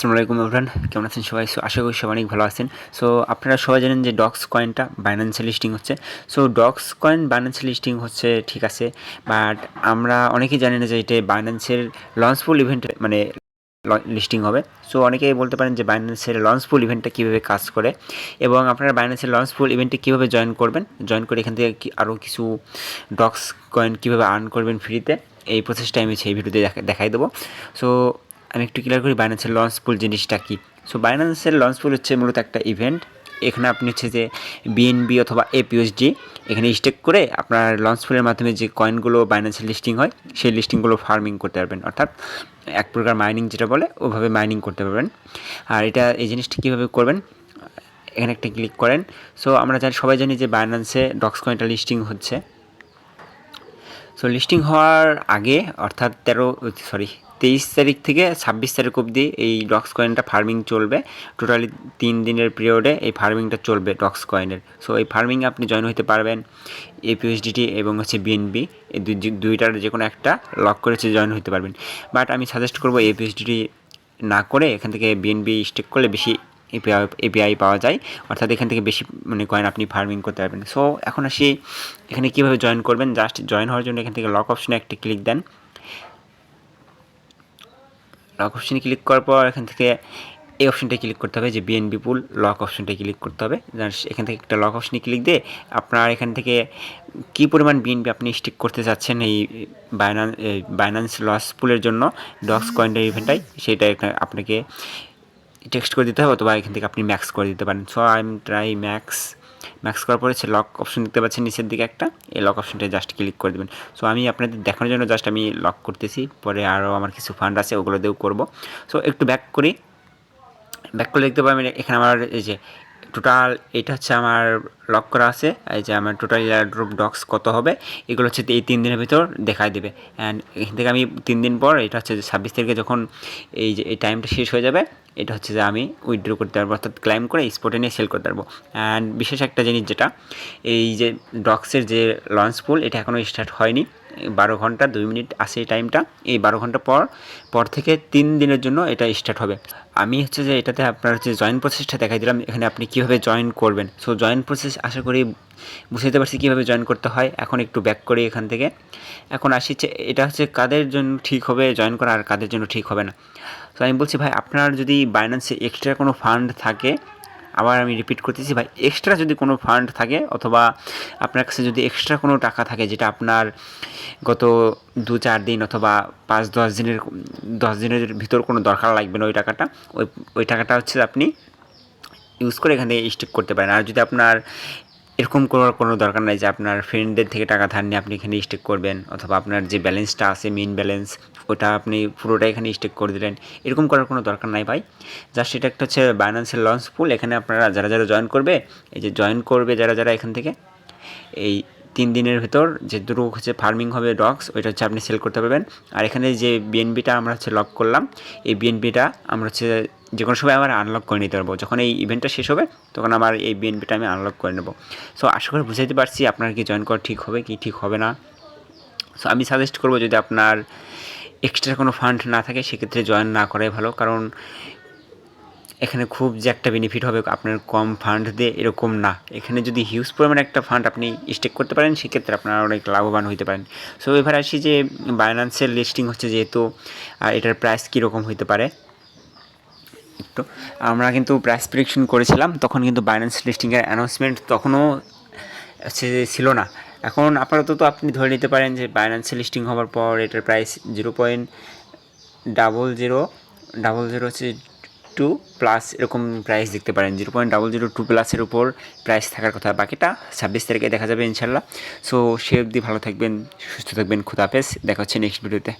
আসসালামু আলাইকুম এভরান কেমন আছেন সবাই? সো আশা করি সবাই অনেক ভালো আছেন। সো আপনারা সবাই জানেন যে ডক্স কয়েনটা বাইন্যান্সে লিস্টিং হচ্ছে। সো ডক্স কয়েন বাইন্যান্সে লিস্টিং হচ্ছে, ঠিক আছে। বাট আমরা অনেকেই জানি না যে এটা বাইন্যান্সের লঞ্চফুল ইভেন্ট মানে লিস্টিং হবে। সো অনেকেই বলতে পারেন যে বাইন্যান্সের লঞ্চফুল ইভেন্টটা কীভাবে কাজ করে। এবং আপনারা বাইন্যান্সের লঞ্চফুল ইভেন্টে কীভাবে জয়েন করবেন? জয়েন করে এখান থেকে আরও কিছু ডক্স কয়েন কীভাবে আর্ন করবেন ফ্রিতে এই প্রসেসটা আমি সেই ভিডিওতে দেখা- দেখাই দেবো। সো আমি একটু ক্লিয়ার করি বাইন্যান্সের লঞ্চ পুল জিনিসটা কী? সো বাইন্যান্সের লঞ্চ পুল হচ্ছে মূলত একটা ইভেন্ট এখানে আপনি হচ্ছে যে বিএনবি অথবা এপিএসডি এখানে স্টেক করে আপনার লঞ্চ পুলের মাধ্যমে যে কয়েনগুলো বাইন্যান্সের লিস্টিং হয়, সেই লিস্টিংগুলো ফার্মিং করতে পারবেন। অর্থাৎ এক প্রকার মাইনিং যেটা বলে, ওভাবে মাইনিং করতে পারবেন। আর এটা, এই জিনিসটা কীভাবে করবেন? এখানে একটা ক্লিক করেন। সো আমরা জানি, সবাই জানি যে বাইন্যান্সে ডক্স কয়েনটা লিস্টিং হচ্ছে। সো লিস্টিং হওয়ার আগে, অর্থাৎ তেরো সরি তেইশ তারিখ থেকে ছাব্বিশ তারিখ অবধি এই ডক্স কয়েনটা ফার্মিং চলবে। টোটালি তিন দিনের পিরিয়ডে এই ফার্মিংটা চলবে ডক্স কয়েনের। সো এই ফার্মিংয়ে আপনি জয়েন হতে পারবেন এপিএসডিটি এবং হচ্ছে বিএনবি এই দুই দুইটার যে কোনো একটা লক করেছে জয়েন হতে পারবেন। বাট আমি সাজেস্ট করব এপিএসডিটি না করে এখান থেকে বিএনবি স্টেক করলে বেশি এপিআই এপিআই পাওয়া যায়। অর্থাৎ এখান থেকে বেশি মানে কয়েন আপনি ফার্মিং করতে পারবেন। সো এখন আসি এখানে কীভাবে জয়েন করবেন? জাস্ট জয়েন হওয়ার জন্য এখান থেকে লক অপশনে একটা ক্লিক দেন। লক অপশনে ক্লিক করার পর এখান থেকে এই অপশনটা ক্লিক করতে হবে যে বিএনবি পুল লক অপশনটা ক্লিক করতে হবে। এখান থেকে একটা লক অপশনে ক্লিক দিয়ে আপনার এখান থেকে কি পরিমাণ বিএনবি আপনি স্টিক করতে চাচ্ছেন এই বাইনান্স বাইনান্স লস পুলের জন্য ডক্স কয়েনটা ইভেন্টটাই সেটা আপনাকে টেক্সট করে দিতে হবে অথবা এখান থেকে আপনি ম্যাক্স করে দিতে পারেন। So I am try max max করার পরে সে লক অপশন দেখতে পাচ্ছেন নিচের দিকে একটা, এই লক অপশনটা জাস্ট ক্লিক করে দেবেন। সো আমি আপনাদের দেখানোর জন্য জাস্ট আমি লক করতেছি, পরে আরও আমার কিছু ফান্ড আছে, ওগুলো দিয়েও করব। সো একটু ব্যাক করি। ব্যাক করে দেখতে পাবেন এখানে আমার এই যে টোটাল এটা হচ্ছে আমার লক করা আছে। এই যে আমার টোটাল এয়ারড্রপ ডক্স কত হবে, এগুলো হচ্ছে এই তিন দিনের ভিতর দেখায় দেবে। অ্যান্ড এখান থেকে আমি তিন দিন পর, এটা হচ্ছে যে ছাব্বিশ তারিখে যখন এই যে এই টাইমটা শেষ হয়ে যাবে, এটা হচ্ছে যে আমি উইথড্র করতে পারব, অর্থাৎ ক্লাইম করে স্পটে নিয়ে সেল করতে পারব। অ্যান্ড বিশেষ একটা জিনিস যেটা, এই যে ডক্সের যে লঞ্চ পুল এটা এখনও স্টার্ট হয়নি। বারো ঘণ্টা, দুই মিনিট আছে এই টাইমটা এই বারো ঘণ্টা পর পর থেকে তিন দিনের জন্য এটা স্টার্ট হবে। আমি হচ্ছে যে এটাতে আপনার হচ্ছে জয়েন প্রসেসটা দেখাই দিলাম, এখানে আপনি কীভাবে জয়েন করবেন। সো জয়েন প্রসেস আশা করি বুঝতে পারছি কীভাবে জয়েন করতে হয়। এখন একটু ব্যাক করি এখান থেকে। এখন আসি এটা হচ্ছে কাদের জন্য ঠিক হবে জয়েন করা আর কাদের জন্য ঠিক হবে না। তো আমি বলছি ভাই, আপনার যদি বাইন্যান্সে এক্সট্রা কোনো ফান্ড থাকে আবার আমি রিপিট করতেছি, ভাই এক্সট্রা যদি কোনো ফান্ড থাকে অথবা আপনার কাছে যদি এক্সট্রা কোনো টাকা থাকে যেটা আপনার গত দু চার দিন অথবা পাঁচ দশ দিনের দশ দিনের ভিতর কোনো দরকার লাগবে না ওই টাকাটা, ওই ওই টাকাটা হচ্ছে আপনি ইউজ করে এখান স্টেক করতে পারেন। আর যদি আপনার এরকম করার কোনো দরকার নাই যে আপনার ফ্রেন্ডদের থেকে টাকা ধার নিয়ে আপনি এখানে স্টেক করবেন, অথবা আপনার যে ব্যালেন্সটা আছে মেন ব্যালেন্স ওটা আপনি পুরোটা এখানে স্টেক করে দিলেন। এরকম করার কোনো দরকার নাই ভাই। জাস্ট এটা একটা হচ্ছে বাইন্যান্সের লঞ্চ পুল এখানে আপনারা যারা যারা জয়েন করবে, এই যে জয়েন করবে যারা যারা এখান থেকে, এই তিন দিনের ভেতর যে দুটো হচ্ছে ফার্মিং হবে ডগস, ওইটা হচ্ছে আপনি সেল করতে পারবেন। আর এখানে যে বিএনবিটা আমরা হচ্ছে লক করলাম, এই বিএনবিটা আমরা হচ্ছে যে কোনো সময় আবার আনলক করে নিতে পারব। যখন এই ইভেন্টটা শেষ হবে, তখন আমার এই বিএনবিটা আমি আনলক করে নেব। সো আশা করি বুঝাইতে পারছি আপনার কি জয়েন করা ঠিক হবে, কি ঠিক হবে না। সো আমি সাজেস্ট করব যদি আপনার এক্সট্রা কোনো ফান্ড না থাকে, সেক্ষেত্রে জয়েন না করাই ভালো। কারণ এখানে খুব যে একটা বেনিফিট হবে আপনার কম ফান্ড দিয়ে এরকম না। এখানে যদি হিউজ পরিমাণে একটা ফান্ড আপনি স্টেক করতে পারেন, সেক্ষেত্রে আপনারা অনেক লাভবান হতে পারেন। সো এবার আসি যে বাইন্যান্সের লিস্টিং হচ্ছে যেহেতু আর এটার প্রাইস কীরকম হতে পারে। একটু, আমরা কিন্তু প্রাইস প্রিডিকশন করেছিলাম, তখন কিন্তু বাইন্যান্স লিস্টিংয়ের অ্যানাউন্সমেন্ট তখনও হচ্ছে যে ছিল না। এখন আপাতত আপনি ধরে নিতে পারেন যে বাইন্যান্সে লিস্টিং হওয়ার পর এটার price zero point double zero double zero হচ্ছে টু প্লাস এরকম প্রাইস দেখতে পারেন। Zero point double zero two প্লাসের উপর প্রাইস থাকার কথা। বাকিটা ছাব্বিশ তারিখে দেখা যাবে ইনশাল্লাহ সো সে অবধি ভালো থাকবেন, সুস্থ থাকবেন। খুদাফেজ দেখা হচ্ছে নেক্সট ভিডিওতে